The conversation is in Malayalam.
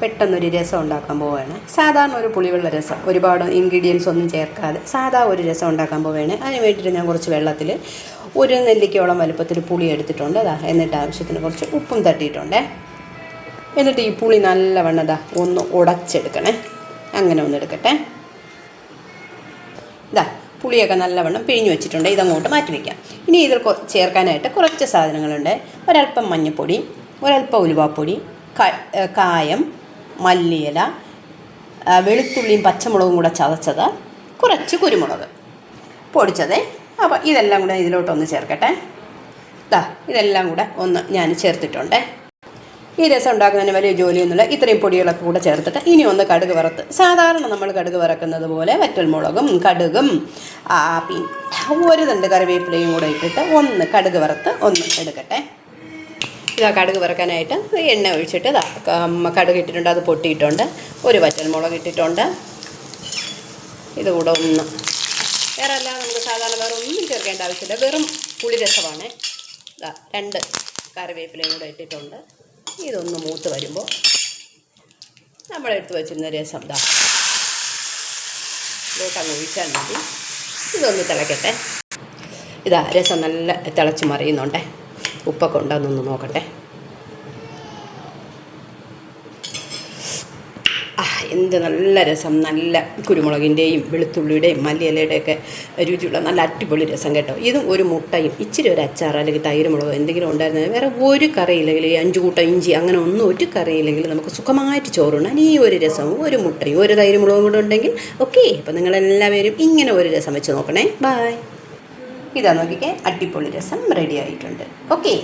പെട്ടെന്നൊരു രസം ഉണ്ടാക്കാൻ പോവുകയാണ്. സാധാരണ ഒരു പുളിവെള്ള രസം. ഒരുപാട് ഇൻഗ്രീഡിയൻസ് ഒന്നും ചേർക്കാതെ സാധാ ഒരു രസം ഉണ്ടാക്കാൻ പോവുകയാണ്. അതിന് വേണ്ടിയിട്ട് ഞാൻ കുറച്ച് വെള്ളത്തിൽ ഒരു നെല്ലിക്കയോളം വലുപ്പത്തിൽ പുളി എടുത്തിട്ടുണ്ട്. അതാ എന്നിട്ട് ആവശ്യത്തിന് കുറച്ച് ഉപ്പും തട്ടിയിട്ടുണ്ട്. എന്നിട്ട് ഈ പുളി നല്ലവണ്ണം ഇതാ ഒന്ന് ഉടച്ചെടുക്കണേ. അങ്ങനെ ഒന്ന് എടുക്കട്ടെ. ഇതാ പുളിയൊക്കെ നല്ലവണ്ണം പിഴിഞ്ഞു വെച്ചിട്ടുണ്ട്. ഇതങ്ങോട്ട് മാറ്റി വയ്ക്കാം ഇനി ഇതിൽ ചേർക്കാനായിട്ട് കുറച്ച് സാധനങ്ങളുണ്ട്. ഒരല്പം മഞ്ഞൾപ്പൊടി ഒരല്പം ഉലുവാപ്പൊടി കായം മല്ലിയില വെളുത്തുള്ളിയും പച്ചമുളകും കൂടെ ചതച്ചത് കുറച്ച് കുരുമുളക് പൊടിച്ചത്. അപ്പോൾ ഇതെല്ലാം കൂടെ ഇതിലോട്ടൊന്ന് ചേർക്കട്ടെ. ഇതാ ഇതെല്ലാം കൂടെ ഒന്ന് ഞാൻ ചേർത്തിട്ടുണ്ട്. ഈ രസം ഉണ്ടാക്കുന്നതിന് വലിയ ജോലിയൊന്നുമില്ല. ഇത്രയും പൊടികളൊക്കെ കൂടെ ചേർത്തിട്ട് ഇനി ഒന്ന് കടുക് വറുത്ത് സാധാരണ നമ്മൾ കടുക് വറക്കുന്നത് പോലെ വറ്റൽമുളകും കടുകും പിന്നെ ഒരു തണ്ട് കറിവേപ്പിലയും കൂടെ ഇട്ടിട്ട് ഒന്ന് കടുക് വറുത്ത് ഒന്ന് എടുക്കട്ടെ. ഇതാ കടുക് വറക്കാനായിട്ട് എണ്ണ ഒഴിച്ചിട്ട് ഇതാ കടുക് ഇട്ടിട്ടുണ്ട് അത് പൊട്ടിയിട്ടുണ്ട്. ഒരു വറ്റൽ മുളക് ഇട്ടിട്ടുണ്ട്. ഇതുകൂടെ ഒന്ന്. വേറെ അല്ലാതെ നമുക്ക് സാധാരണ വേറെ ഒന്നും ചേർക്കേണ്ട ആവശ്യമില്ല. വെറും പുളിരസമാണ്. ഇതാ രണ്ട് കറിവേപ്പിലയും കൂടെ ഇട്ടിട്ടുണ്ട്. ഇതൊന്ന് മൂത്ത് വരുമ്പോൾ നമ്മളെടുത്ത് വെച്ചിരുന്ന രസം ഇതാ ഇതോട്ട് അങ്ങ് ഒഴിച്ചാൽ മതി. ഇതൊന്ന് തിളക്കട്ടെ. ഇതാ രസം നല്ല തിളച്ച് മറിയുന്നുണ്ടേ. ഉപ്പൊക്കെ ഉണ്ടോയെന്നൊന്ന് നോക്കട്ടെ. എന്ത് നല്ല രസം നല്ല കുരുമുളകിന്റെയും വെളുത്തുള്ളിയുടെയും മല്ലിയിലയുടെയൊക്കെ രുചിയുള്ള നല്ല അടിപൊളി രസം കേട്ടോ. ഇതും ഒരു മുട്ടയും ഇച്ചിരി ഒരു അച്ചാർ അല്ലെങ്കിൽ തൈര് മുളകോ എന്തെങ്കിലും ഉണ്ടായിരുന്നത് വേറെ ഒരു കറിയില്ലെങ്കിൽ അഞ്ച് കൂട്ടം ഇഞ്ചി അങ്ങനെ ഒന്നും ഒരു കറിയില്ലെങ്കിൽ നമുക്ക് സുഖമായിട്ട് ചോറുണ്ണാൻ ഈ ഒരു രസവും ഒരു മുട്ടയും ഒരു തൈര് മുളകും കൂടെ ഉണ്ടെങ്കിൽ ഓക്കെ അപ്പോൾ നിങ്ങളെല്ലാവരും ഇങ്ങനെ ഒരു രസം വെച്ച് നോക്കണേ. ബായ് ഇതാ നോക്കിക്കേ അടിപൊളി രസം റെഡി ആയിട്ടുണ്ട്. ഓക്കെ